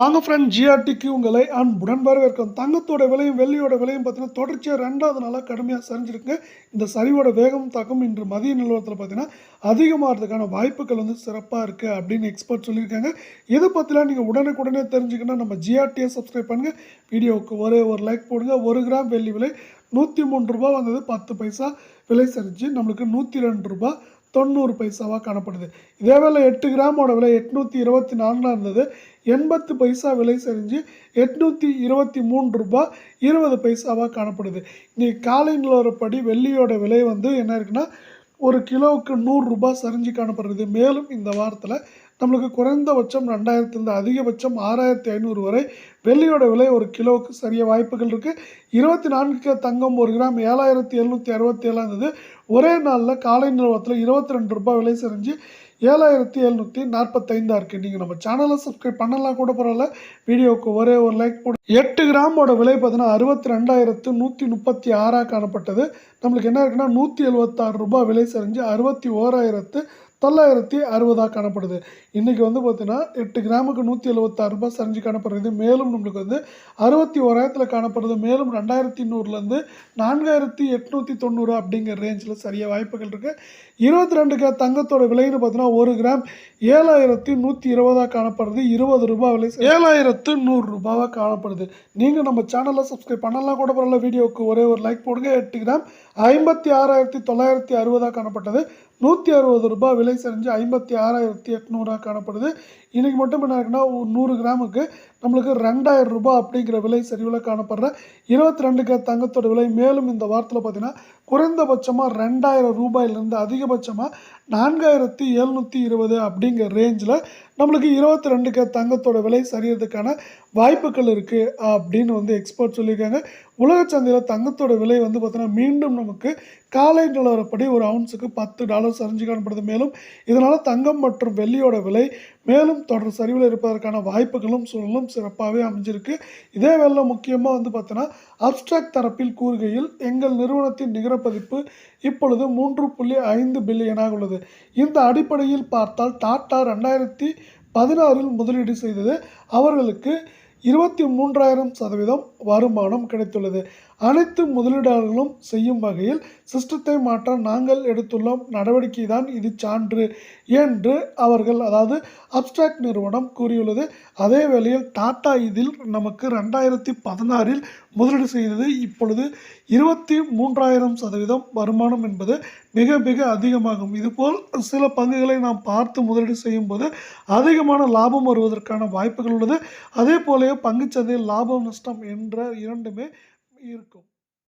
வாங்க ஃப்ரெண்ட் ஜிஆர்டிக்கு உங்களை அன்புடன் வரவேற்கும் தங்கத்தோட விலையும் வெள்ளியோட விலையும் பார்த்தீங்கன்னா தொடர்ச்சியாக ரெண்டாவது நாளாக கடுமையாக சரிஞ்சிருக்கு இந்த சரிவோட வேகம் தாக்கம் இன்று மதிய நிலவரத்தில் பார்த்தீங்கன்னா அதிகமாகிறதுக்கான வாய்ப்புகள் வந்து சிறப்பாக இருக்குது அப்படின்னு எக்ஸ்பர்ட் சொல்லியிருக்காங்க. இதை பற்றிலாம் நீங்கள் உடனுக்குடனே தெரிஞ்சுக்கணும் நம்ம ஜிஆர்டியை சப்ஸ்கிரைப் பண்ணுங்கள் வீடியோவுக்கு ஒரே ஒரு லைக் போடுங்க. ஒரு கிராம் வெள்ளி விலை நூற்றி மூன்று ரூபா வந்தது பத்து பைசா விலை சரிஞ்சு நம்மளுக்கு நூற்றி ரெண்டு ரூபா தொண்ணூறு பைசாவாக காணப்படுது. இதேவேளை எட்டு கிராமோட விலை எட்நூற்றி இருபத்தி நான்காக இருந்தது. எண்பத்து பைசா விலை சரிஞ்சு எட்நூற்றி இருபத்தி மூன்று ரூபாய் இருபது பைசாவாக காணப்படுது. இன்றைக்கி காலை நிலவரப்படி வெள்ளியோட விலை வந்து என்ன இருக்குன்னா ஒரு கிலோவுக்கு நூறுரூபா சரிஞ்சு காணப்படுறது மேலும் இந்த வாரத்தில் நம்மளுக்கு குறைந்தபட்சம் ரெண்டாயிரத்துலேருந்து அதிகபட்சம் ஆறாயிரத்தி ஐநூறு வரை வெள்ளியோட விலை ஒரு கிலோவுக்கு சரிய வாய்ப்புகள் இருக்குது இருபத்தி நான்கு தங்கம் ஒரு கிராம் ஏழாயிரத்தி எழுநூற்றி அறுபத்தி ஏழாம் தேதி ஒரே நாளில் காலை நிறுவனத்தில் இருபத்தி ரெண்டு ரூபாய் விலை செஞ்சு ஏழாயிரத்தி எழுநூற்றி நாற்பத்தைந்தா இருக்குது நீங்கள் நம்ம சேனலை சப்ஸ்கிரைப் பண்ணலாம் கூட பரவாயில்ல. வீடியோவுக்கு ஒரே ஒரு லைக் போடு. எட்டு கிராமோட விலை பார்த்தீங்கன்னா அறுபத்தி ரெண்டாயிரத்து நூற்றி முப்பத்தி ஆறாக காணப்பட்டது நம்மளுக்கு என்ன இருக்குன்னா நூற்றி எழுபத்தாறு ரூபாய் விலை சரிஞ்சு அறுபத்தி ஓராயிரத்து தொள்ளாயிரத்தி அறுபதாக காணப்படுது. இன்றைக்கி வந்து பார்த்திங்கன்னா எட்டு கிராமுக்கு நூற்றி எழுபத்தாறு ரூபாய் சரிஞ்சு காணப்படுறது மேலும் நம்மளுக்கு வந்து அறுபத்தி ஓராயிரத்தில் காணப்படுறது மேலும் ரெண்டாயிரத்தி நூறுலேருந்து நான்காயிரத்தி எட்நூற்றி தொண்ணூறு அப்படிங்கிற ரேஞ்சில் சரியாக வாய்ப்புகள் இருக்குது இருபத்தி ரெண்டு கிராம் தங்கத்தோட விலைன்னு பார்த்தீங்கன்னா ஒரு கிராம் ஏழாயிரத்தி நூற்றி இருபதாக காணப்படுறது இருபது ரூபாய் விலை ஏழாயிரத்து நூறு ரூபாவாக காணப்படுது. நீங்கள் நம்ம சேனலில் சப்ஸ்கிரைப் பண்ணலாம். கூட பரவாயில்ல வீடியோவுக்கு ஒரே ஒரு லைக் போடுங்க. எட்டு கிராம் ஐம்பத்தி ஆறாயிரத்தி தொள்ளாயிரத்தி அறுபதாக காணப்பட்டது. நூற்றி அறுபது ரூபாய் விலை சரிஞ்சு ஐம்பத்தி ஆறாயிரத்தி எட்நூறாக காணப்படுது. இன்றைக்கி மட்டும் என்ன இருக்குன்னா ஒரு நூறு கிராமுக்கு நம்மளுக்கு ரெண்டாயிரம் ரூபாய் அப்படிங்கிற விலை சரிவில் காணப்படுற இருபத்தி ரெண்டு கே தங்கத்தோட விலை. மேலும் இந்த வாரத்தில் பார்த்தீங்கன்னா குறைந்தபட்சமாக ரெண்டாயிரம் ரூபாயிலிருந்து அதிகபட்சமாக நான்காயிரத்தி எழுநூற்றி இருபது அப்படிங்கிற ரேஞ்சில் நம்மளுக்கு இருபத்தி ரெண்டு கே தங்கத்தோட விலை சரியறதுக்கான வாய்ப்புகள் இருக்குது அப்படின்னு வந்து எக்ஸ்பர்ட் சொல்லியிருக்காங்க. உலக சந்தையில் தங்கத்தோட விலை வந்து பார்த்தோன்னா மீண்டும் நமக்கு காலை நிலவரப்படி ஒரு அவுன்ஸுக்கு பத்து டாலர் சரிஞ்சு காணப்படுது. மேலும் இதனால் தங்கம் மற்றும் வெள்ளியோட விலை மேலும் தொடர் சரிவில் இருப்பதற்கான வாய்ப்புகளும் சூழலும் சிறப்பாகவே அமைஞ்சிருக்கு. இதே வேலை முக்கியமாக வந்து பார்த்தோன்னா அப்டிராக்ட் தரப்பில் கூறுகையில் எங்கள் நிறுவனத்தின் நிகர பதிப்பு இப்பொழுது மூன்று புள்ளி ஐந்து பில்லியனாக உள்ளது. இந்த அடிப்படையில் பார்த்தால் டாடா ரெண்டாயிரத்தி பதினாறில் முதலீடு செய்தது அவர்களுக்கு இருபத்தி மூன்றாயிரம் சதவீதம் வருமானம் கிடைத்துள்ளது. அனைத்து முதலீடாளர்களும் செய்யும் வகையில் சிஸ்டத்தை மாற்ற நாங்கள் எடுத்துள்ள நடவடிக்கை தான் இது சான்று என்று அவர்கள் அதாவது அப்டிராக்ட் நிறுவனம் கூறியுள்ளது. அதே வேளையில் டாடா இதில் நமக்கு ரெண்டாயிரத்தி பதினாறில் முதலீடு செய்தது. இப்பொழுது இருபத்தி மூன்றாயிரம் சதவீதம் வருமானம் என்பது மிக மிக அதிகமாகும். இதுபோல் சில பங்குகளை நாம் பார்த்து முதலீடு செய்யும் போது அதிகமான லாபம் வருவதற்கான வாய்ப்புகள் உள்ளது. அதே போலவே பங்குச்சந்தையில் லாபம் நஷ்டம் என்ற இரண்டுமே இருக்கும்.